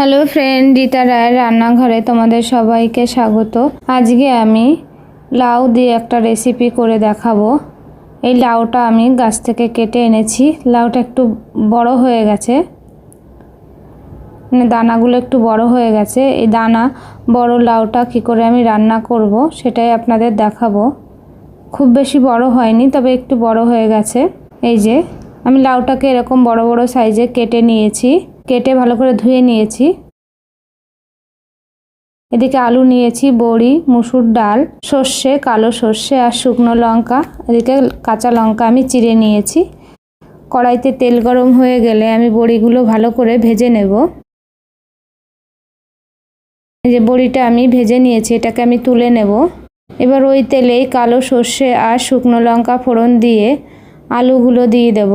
Hello friend Rita রায়ের রান্নাঘরে তোমাদের সবাইকে স্বাগত। আজকে আমি লাউ দিয়ে একটা রেসিপি করে দেখাবো। এই লাউটা আমি গাছ থেকে কেটে এনেছি। লাউটা একটু বড় হয়ে গেছে। মানে দানাগুলো একটু বড় হয়ে গেছে। এই দানা, বড় লাউটা কি করে আমি রান্না করব সেটাই আপনাদের দেখাবো। খুব বেশি বড় হয়নি, তবে একটু বড় হয়ে গেছে। এই যে আমি লাউটাকে এরকম বড় বড় সাইজে কেটে নিয়েছি, কেটে ভালো করে ধুয়ে নিয়েছি। এদিকে আলু নিয়েছি, বড়ি, মুসুর ডাল, সর্ষে, কালো সর্ষে আর শুকনো লঙ্কা। এদিকে কাঁচা লঙ্কা আমি চিড়ে নিয়েছি। কড়াইতে তেল গরম হয়ে গেলে আমি বড়িগুলো ভালো করে ভেজে নেব। যে বড়িটা আমি ভেজে নিয়েছি, এটাকে আমি তুলে নেব। এবার ওই তেলেই কালো সর্ষে আর শুকনো লঙ্কা ফোড়ন দিয়ে আলুগুলো দিয়ে দেব।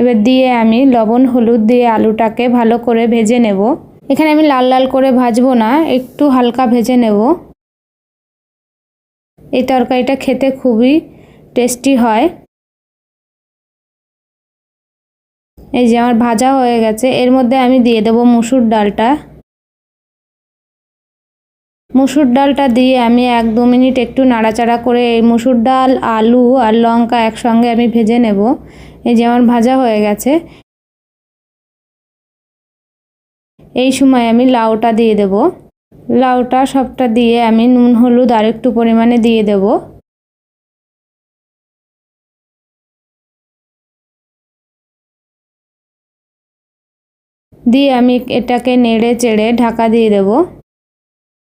এবার দিয়ে আমি লবণ, হলুদ দিয়ে আলুটাকে ভালো করে ভেজে নেব। এখানে আমি লাল লাল করে ভাজবো না, একটু হালকা ভেজে নেব। এই তরকারিটা খেতে খুবই টেস্টি হয়। এই যে আমার ভাজা হয়ে গেছে, এর মধ্যে আমি দিয়ে দেব মুসুর ডালটা। মুসুর ডালটা দিয়ে আমি এক দু মিনিট একটু নাড়াচাড়া করে এই মুসুর ডাল, আলু আর লঙ্কা একসঙ্গে আমি ভেজে নেব। এই যে আমার ভাজা হয়ে গেছে। এই সময় আমি লাউটা দিয়ে দেব। লাউটা সবটা দিয়ে আমি নুন, হলুদ আর একটু পরিমাণে দিয়ে দেব। দিয়ে আমি এটাকে নেড়ে চেড়ে ঢাকা দিয়ে দেব।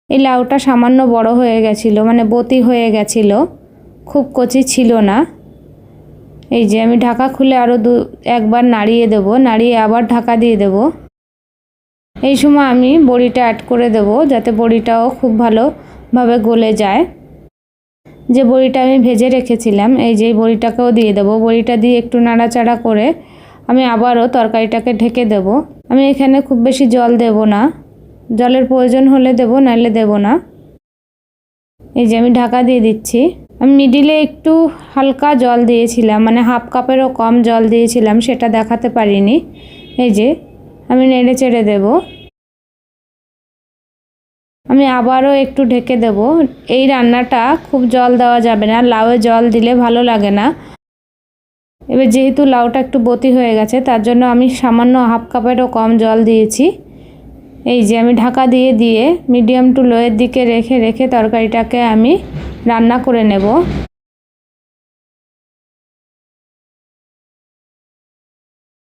এই লাউটা সামান্য বড় হয়ে গেছিল মানে বতি হয়ে গেছিল। খুব কচি ছিল না। এই যে আমি ঢাকা খুলে আরও দু, একবার নাড়িয়ে দেব, নাড়িয়ে আবার ঢাকা দিয়ে দেব। এই সময় আমি বড়িটা অ্যাড করে দেব, যাতে বড়িটাও খুব ভালোভাবে গলে যায়। যে বড়িটা আমি ভেজে রেখেছিলাম, এই যে বড়িটাকেও দিয়ে দেবো। বড়িটা দিয়ে একটু নাড়াচাড়া করে আমি আবারও তরকারিটাকে ঢেকে দেব। আমি এখানে খুব বেশি জল দেব না। জলের প্রয়োজন হলে দেব, নাহলে দেব না। এই যে আমি ঢাকা দিয়ে দিচ্ছি। আমি মিডিলে একটু হালকা জল দিয়েছিলাম মানে হাফ কাপেরও কম জল দিয়েছিলাম, সেটা দেখাতে পারিনি। এই যে, আমি নেড়ে চেড়ে দেব। আমি আবারও একটু ঢেকে দেব। এই রান্নাটা খুব জল দেওয়া যাবে না, লাউয়ে জল দিলে ভালো লাগে না। এবার যেহেতু লাউটা একটু বতি হয়ে গেছে, তার জন্য আমি সামান্য হাফ কাপেরও কম জল দিয়েছি। এই যে আমি ঢাকা দিয়ে দিয়ে মিডিয়াম টু লোয়ের দিকে রেখে রেখে তরকারিটাকে আমি রান্না করে নেব।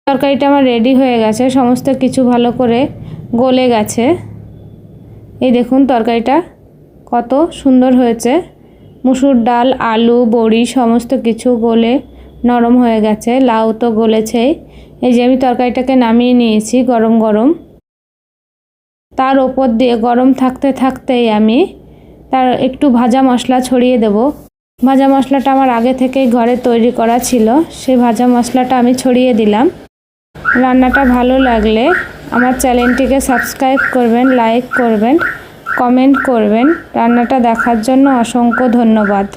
তরকারিটা আমার রেডি হয়ে গেছে, সমস্ত কিছু ভালো করে গলে গেছে। এই দেখুন তরকারিটা কত সুন্দর হয়েছে। মুসুর ডাল, আলু, বড়ি সমস্ত কিছু গলে নরম হয়ে গেছে, লাউ তো গলেছেই। এই যে আমি তরকারিটাকে নামিয়ে নিয়েছি গরম গরম। তার ওপর দিয়ে গরম থাকতে থাকতেই আমি তার একটু ভাজা মশলা ছড়িয়ে দেব। ভাজা মশলাটা আমার আগে থেকেই ঘরে তৈরি করা ছিল, সেই ভাজা মশলাটা আমি ছড়িয়ে দিলাম। রান্নাটা ভালো লাগলে আমার চ্যানেলটিকে সাবস্ক্রাইব করবেন, লাইক করবেন, কমেন্ট করবেন। রান্নাটা দেখার জন্য অসংখ্য ধন্যবাদ।